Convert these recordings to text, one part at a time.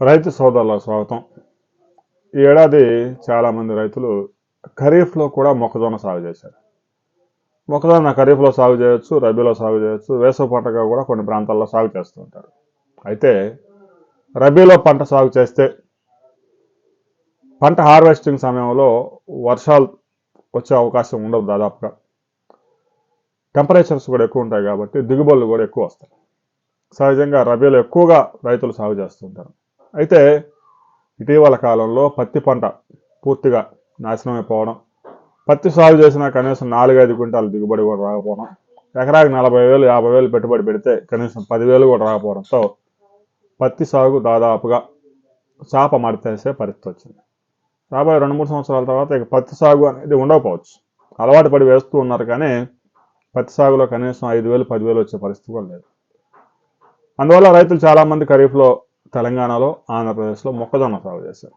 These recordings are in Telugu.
రైతు సోదరులకు స్వాగతం. ఈ ఏడాది చాలామంది రైతులు ఖరీఫ్లో కూడా మొక్కజొన్న సాగు చేశారు. మొక్కజొన్న ఖరీఫ్లో సాగు చేయొచ్చు రబీలో సాగు చేయొచ్చు వేసవి పంటగా కూడా కొన్ని ప్రాంతాల్లో సాగు చేస్తూ ఉంటారు. అయితే రబీలో పంట సాగు చేస్తే పంట హార్వెస్టింగ్ సమయంలో వర్షాలు వచ్చే అవకాశం ఉండదు దాదాపుగా. టెంపరేచర్స్ కూడా ఎక్కువ ఉంటాయి కాబట్టి దిగుబడులు కూడా ఎక్కువ వస్తాయి. సహజంగా రబీలో ఎక్కువగా రైతులు సాగు చేస్తుంటారు అయితే ఇటీవల కాలంలో పత్తి పంట పూర్తిగా నాశనం అయిపోవడం పత్తి సాగు చేసిన కనీసం నాలుగైదు క్వింటాలు దిగుబడి కూడా రాకపోవడం ఎకరాకి నలభై వేలు యాభై వేలు పెట్టుబడి పెడితే కనీసం పదివేలు కూడా రాకపోవడంతో పత్తి సాగు దాదాపుగా చాప మడతేసే పరిస్థితి వచ్చింది. రాబోయే రెండు మూడు సంవత్సరాల తర్వాత ఇక పత్తి సాగు అనేది ఉండకపోవచ్చు. అలవాటు పడి వేస్తూ ఉన్నారు కానీ పత్తి సాగులో కనీసం ఐదు వేలు పదివేలు వచ్చే పరిస్థితి కూడా లేదు. అందువల్ల రైతులు చాలామంది ఖరీఫ్లో తెలంగాణలో ఆంధ్రప్రదేశ్లో మొక్కజొన్న సాగు చేశారు.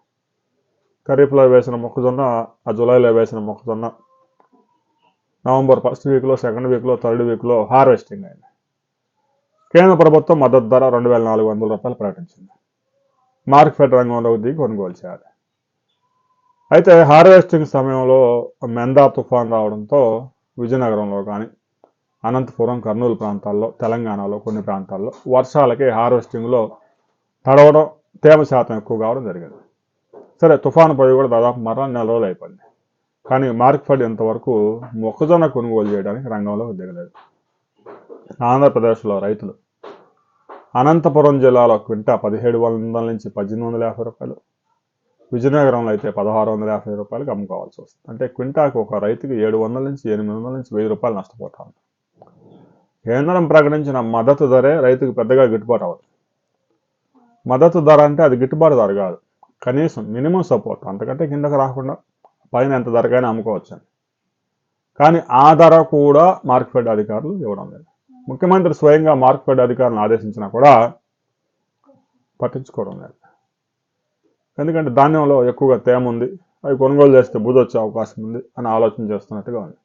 ఖరీఫ్లో వేసిన మొక్కజొన్న ఆ జూలైలో వేసిన మొక్కజొన్న నవంబర్ ఫస్ట్ వీక్లో సెకండ్ వీక్లో థర్డ్ వీక్లో హార్వెస్టింగ్ అయింది. కేంద్ర ప్రభుత్వం మద్దతు ధర రెండు వేల నాలుగు వందల రూపాయలు ప్రకటించింది. మార్కెట్ రంగంలోకి దిగి కొనుగోలు చేయాలి. అయితే హార్వెస్టింగ్ సమయంలో మెందా తుఫాన్ రావడంతో విజయనగరంలో కానీ అనంతపురం కర్నూలు ప్రాంతాల్లో తెలంగాణలో కొన్ని ప్రాంతాల్లో వర్షాలకి హార్వెస్టింగ్లో తడవడం తేమ శాతం ఎక్కువ కావడం జరిగింది. సరే తుఫాను పోయి కూడా దాదాపు మరణ నెల రోజులు అయిపోయింది. కానీ మార్కెట్ ఇంతవరకు మొక్కజొన్న కొనుగోలు చేయడానికి రంగంలో దిగలేదు. ఆంధ్రప్రదేశ్లో రైతులు అనంతపురం జిల్లాలో క్వింటా పదిహేడు వందల నుంచి పద్దెనిమిది వందల యాభై రూపాయలు విజయనగరంలో అయితే పదహారు వందల యాభై రూపాయలకు అమ్ముకోవాల్సి వస్తుంది. అంటే క్వింటాకు ఒక రైతుకి ఏడు వందల నుంచి ఎనిమిది వందల నుంచి వెయ్యి రూపాయలు నష్టపోతా ఉంది. కేంద్రం ప్రకటించిన మద్దతు ధరే రైతుకు పెద్దగా గిట్టుబాటు అవ్వదు. మద్దతు ధర అంటే అది గిట్టుబాటు ధర కాదు. కనీసం మినిమం సపోర్ట్ అంతకంటే కిందకు రాకుండా పైన ఎంత ధరకైనా అమ్ముకోవచ్చు అని కానీ ఆ ధర కూడా మార్కెట్ అధికారులు ఇవ్వడం లేదు. ముఖ్యమంత్రి స్వయంగా మార్కెట్ అధికారులను ఆదేశించినా కూడా పట్టించుకోవడం లేదు. ఎందుకంటే ధాన్యంలో ఎక్కువగా తేమ ఉంది. అవి కొనుగోలు చేస్తే బుద్ధి వచ్చే అవకాశం ఉంది అని ఆలోచన చేస్తున్నట్టుగా ఉంది.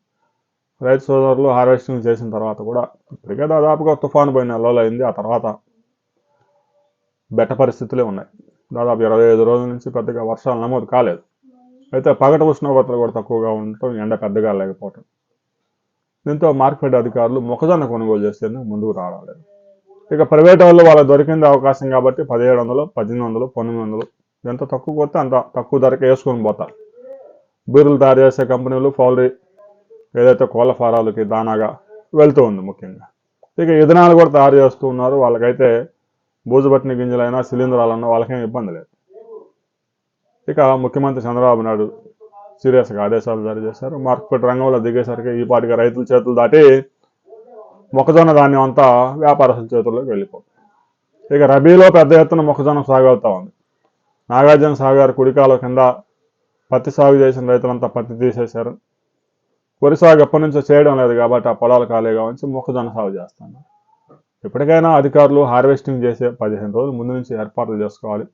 రైతు సోదరులు హార్వెస్టింగ్ చేసిన తర్వాత కూడా ఇప్పటికే దాదాపుగా తుఫాను పోయిన నెలలో అయింది. ఆ తర్వాత బెట్ట పరిస్థితులే ఉన్నాయి. దాదాపు ఇరవై ఐదు రోజుల నుంచి పెద్దగా వర్షాలు నమోదు కాలేదు. అయితే పగట ఉష్ణోగ్రతలు కూడా తక్కువగా ఉండటం ఎండ పెద్దగా లేకపోవటం. దీంతో మార్కెట్ అధికారులు మొక్కజొన్న కొనుగోలు చేసేందుకు ముందుకు రావడం ఇక ప్రైవేట్ వాళ్ళు వాళ్ళకి దొరికింది అవకాశం కాబట్టి పదిహేడు వందలు పద్దెనిమిది వందలు పంతొమ్మిది వందలు ఎంత తక్కువ కొత్త అంత తక్కువ ధరకే వేసుకొని పోతారు. బీరులు తయారు చేసే కంపెనీలు పౌల్ట్రీ ఏదైతే కోళ్ళ ఫారాలకి దానాగా వెళ్తూ ఉంది ముఖ్యంగా. ఇక ఇథనాలు కూడా తయారు చేస్తూ ఉన్నారు. వాళ్ళకైతే బూజుపట్టిన గింజలైనా శిలీంధ్రాలన్నా వాళ్ళకేం ఇబ్బంది లేదు. ఇక ముఖ్యమంత్రి చంద్రబాబు నాయుడు సీరియస్గా ఆదేశాలు జారీ చేశారు. మార్కెట్ రంగంలో దిగేసరికి ఈ పాటిగా రైతుల చేతులు దాటి మొక్కజొన్న ధాన్యం అంతా వ్యాపారస్తుల చేతుల్లోకి వెళ్ళిపోతుంది. ఇక రబీలో పెద్ద ఎత్తున మొక్కజొన్న సాగు అవుతా ఉంది. నాగార్జున సాగర్ కుడికాల కింద పత్తి సాగు చేసిన రైతులంతా పత్తి తీసేశారు. వరి సాగు ఎప్పటి నుంచో చేయడం లేదు కాబట్టి ఆ పొలాలు ఖాళీగా ఉంచి మొక్కజొన్న సాగు చేస్తున్నారు. ఎప్పటికైనా అధికారులు హార్వెస్టింగ్ చేసే పదిహేను రోజుల ముందు నుంచి ఏర్పాట్లు చేసుకోవాలి.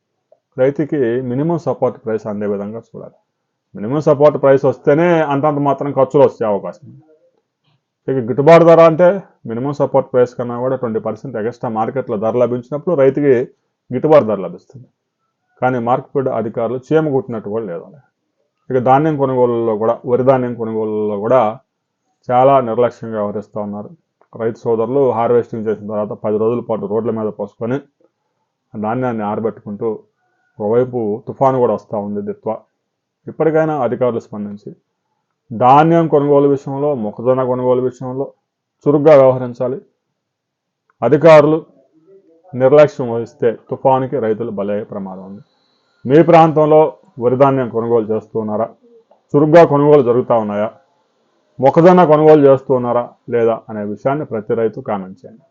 రైతుకి మినిమం సపోర్ట్ ప్రైస్ అందే విధంగా చూడాలి. మినిమం సపోర్ట్ ప్రైస్ వస్తేనే అంతంత మాత్రం ఖర్చులు వచ్చే అవకాశం ఉంది. ఇక గిట్టుబాటు ధర అంటే మినిమం సపోర్ట్ ప్రైస్ కన్నా కూడా ట్వంటీ పర్సెంట్ ఎక్స్ట్రా మార్కెట్లో ధర లభించినప్పుడు రైతుకి గిట్టుబాటు ధర లభిస్తుంది. కానీ మార్కెట్ అధికారులు చీమ కుట్టినట్టు కూడా లేదు. ఇక ధాన్యం కొనుగోలులో కూడా వరి ధాన్యం కొనుగోలులో కూడా చాలా నిర్లక్ష్యంగా వ్యవహరిస్తూ ఉన్నారు. రైతు సోదరులు హార్వెస్టింగ్ చేసిన తర్వాత పది రోజుల పాటు రోడ్ల మీద పోసుకొని ధాన్యాన్ని ఆరబెట్టుకుంటూ ఒకవైపు తుఫాను కూడా వస్తూ ఉంది దిత్వ ఇప్పటికైనా అధికారులు స్పందించి ధాన్యం కొనుగోలు విషయంలో మొక్కజొన్న కొనుగోలు విషయంలో చురుగ్గా వ్యవహరించాలి. అధికారులు నిర్లక్ష్యం వహిస్తే తుఫానుకి రైతులు బలయ్యే ప్రమాదం ఉంది. మీ ప్రాంతంలో వరిధాన్యం కొనుగోలు చేస్తూ ఉన్నారా చురుగ్గా కొనుగోలు జరుగుతూ ఉన్నాయా? మొక్కజొన్న కొనుగోలు చేస్తూ ఉన్నారా లేదా అనే విషయాన్ని ప్రతి రైతు కామెంట్ చేయండి.